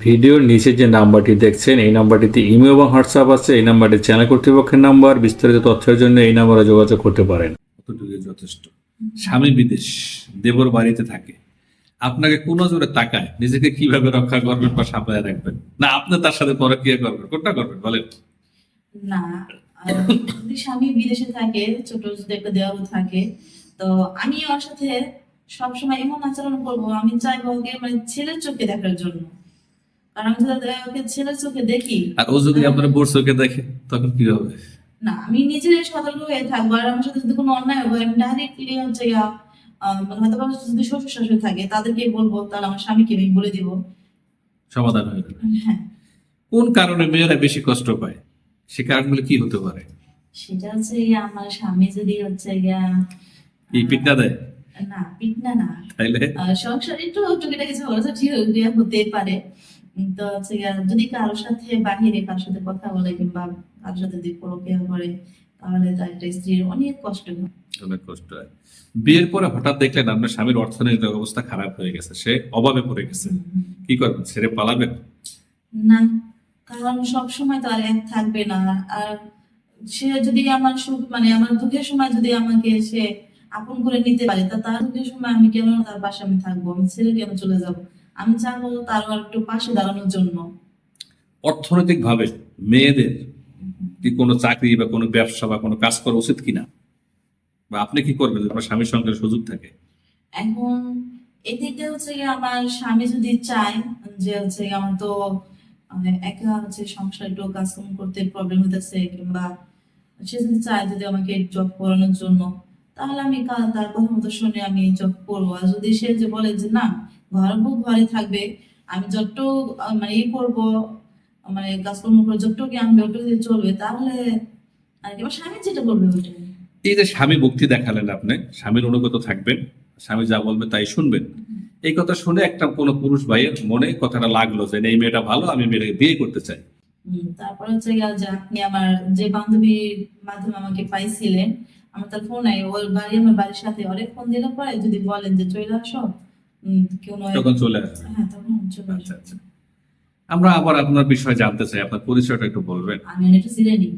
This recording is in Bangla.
ভিডিওর নিচে যে নাম্বারটি দেখছেন এই নাম্বারটিতে ইমেল এবং হোয়াটসঅ্যাপ আছে। এই নাম্বারটি চ্যানেল কর্তৃপক্ষের নাম্বার বিস্তারিত তথ্যের জন্য এই নাম্বারে যোগাযোগ করতে পারেন। যথেষ্ট। স্বামী বিদেশ দেবর বাড়িতে থাকে। আপনাকে কোন জোরে তাকায় নিজেকে কীভাবে রক্ষা করবেন বা সামলায় রাখবেন? না আপনি তার সাথে পরকিয়া করবেন কোনটা করবেন বলেন। না স্বামী বিদেশে থাকে ছোট যদি একটা দেওয়াল থাকে তো আমি ওর সাথে সবসময় এমন আচরণ করব আমি চাইব ওকে মানে ছেলের চোখে দেখার জন্য। কারণ আমি যদি ওকে ছেলের চোখে দেখি। আর ও যদি আপনার বোর চোখে দেখে তখন কি হবে? না আমি নিজের সতর্ক হয়ে থাকব। আর আমার সাথে যদি কোনো অন্যায় হবে আমি ডাইরেক্টলি হচ্ছে মানে হয়তো যদি শ্বশুর শাশুড়ি থাকে তাদেরকে বলব তাহলে আমার স্বামীকে আমি বলে দিব। সমাধান হয়ে যাবে। হ্যাঁ। কোন কারণে মেয়েরা বেশি কষ্ট পায়? সে কারণগুলো কি হতে পারে? সেটা হচ্ছে আমার স্বামী যদি হচ্ছে গিয়া এই পিঠা দেয়? না পিটনা না তাইলে? সংসারে একটু টুকিটাকি ঝগড়া হতে পারে। তো হচ্ছে যদি কারোর সাথে বাহিরে কারোর সাথে কথা বলে কিংবা কারোর সাথে যদি পরকিয়া করে তাহলে তার একটা স্ত্রীর অনেক কষ্ট হয়। অনেক কষ্ট হয়। বিয়ের পরে হঠাৎ দেখলেন আপনার স্বামীর অর্থনৈতিক অবস্থা খারাপ হয়ে গেছে সে অভাবে পড়ে গেছে। কি করবেন ছেড়ে পালাবেন? না কারণ সব সময় তো আর এক থাকবে না। আর সে যদি আমার সুখ মানে আমার দুঃখের সময় যদি আমাকে সে আপন করে নিতে পারে তা তার দুঃখের সময় আমি কেন তার পাশে আমি থাকব? আমি ছেড়ে কেন চলে যাব? আমি চাবো তার একটু পাশে দাঁড়ানোর জন্য। অর্থনৈতিক ভাবে মেয়েদের কি কোনো চাকরি বা কোনো ব্যবসা বা কোনো কাজ করা উচিত কিনা? বা আপনি কি করবেন আপনার স্বামীর সঙ্গে সুযোগ থাকে? এখন এদিকে হচ্ছে গিয়ে আমার স্বামী যদি চায় যে হচ্ছে আমার তো মানে একা হচ্ছে সংসার একটু কাজকর্ম করতে প্রবলেম হতেছে কিংবা সে যদি চায় যদি আমাকে জব করানোর জন্য। তাহলে আমি তার কথা মতো শুনে আমি জব করব। আর যদি সে যে বলে যে না ঘর বউ ঘরে থাকবে আমি আহ, মানে ই করব মানে কাজকর্ম করে যতটুকু আমি ওটুকু দিয়ে চলবে তাহলে আর কি। স্বামী যেটা ওটাই এই যে স্বামী মুক্তি দেখালেন আপনি স্বামীর অনুগত থাকবেন স্বামী যা বলবে তাই শুনবেন। এই কথা শুনে একটা কোনো পুরুষ ভাইয়ের মনে কথাটা লাগল যে এই মেয়েটা ভালো আমি মেয়েটাকে বিয়ে করতে চাই। তারপর হচ্ছে যে আপনি আমার যে বান্ধবীর মাধ্যমে আমাকে পাইছিলেন আমার তার ফোন নাই ওর বাড়ি আমার বাড়ির সাথে অনেক ফোন দিলে পরে যদি বলেন যে চলে আসো কেউ নয়। তখন চলে আসে হ্যাঁ তখন চলে আচ্ছা আচ্ছা। আমরা আবার আপনার বিষয়ে জানতে চাই আপনার পরিচয়টা একটু বলবেন। আমি অনেকটা সিলেনি?